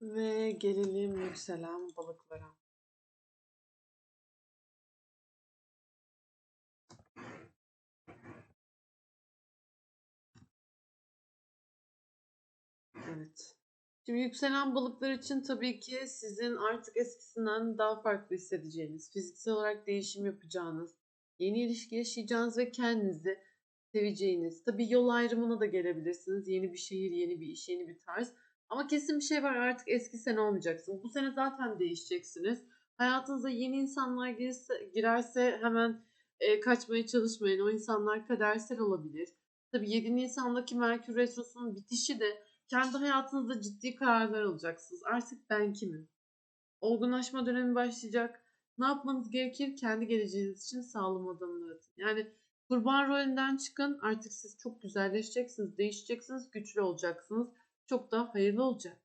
Ve gelelim yükselen balıklara. Evet. Şimdi yükselen balıklar için tabii ki sizin artık eskisinden daha farklı hissedeceğiniz, fiziksel olarak değişim yapacağınız, yeni ilişki yaşayacağınız ve kendinizi seveceğiniz. Tabii yol ayrımına da gelebilirsiniz. Yeni bir şehir, yeni bir iş, yeni bir tarz. Ama kesin bir şey var artık eski sen olmayacaksın. Bu sene zaten değişeceksiniz. Hayatınıza yeni insanlar girse, girerse hemen e, kaçmaya çalışmayın. O insanlar kadersel olabilir. Tabii 7 Nisan'daki Merkür Retrosu'nun bitişi de kendi hayatınızda ciddi kararlar alacaksınız. Artık ben kimim? Olgunlaşma dönemi başlayacak. Ne yapmanız gerekir? Kendi geleceğiniz için sağlam adımlar atın. Yani kurban rolünden çıkın. Artık siz çok güzelleşeceksiniz, değişeceksiniz, güçlü olacaksınız. Çok daha hayırlı olacak.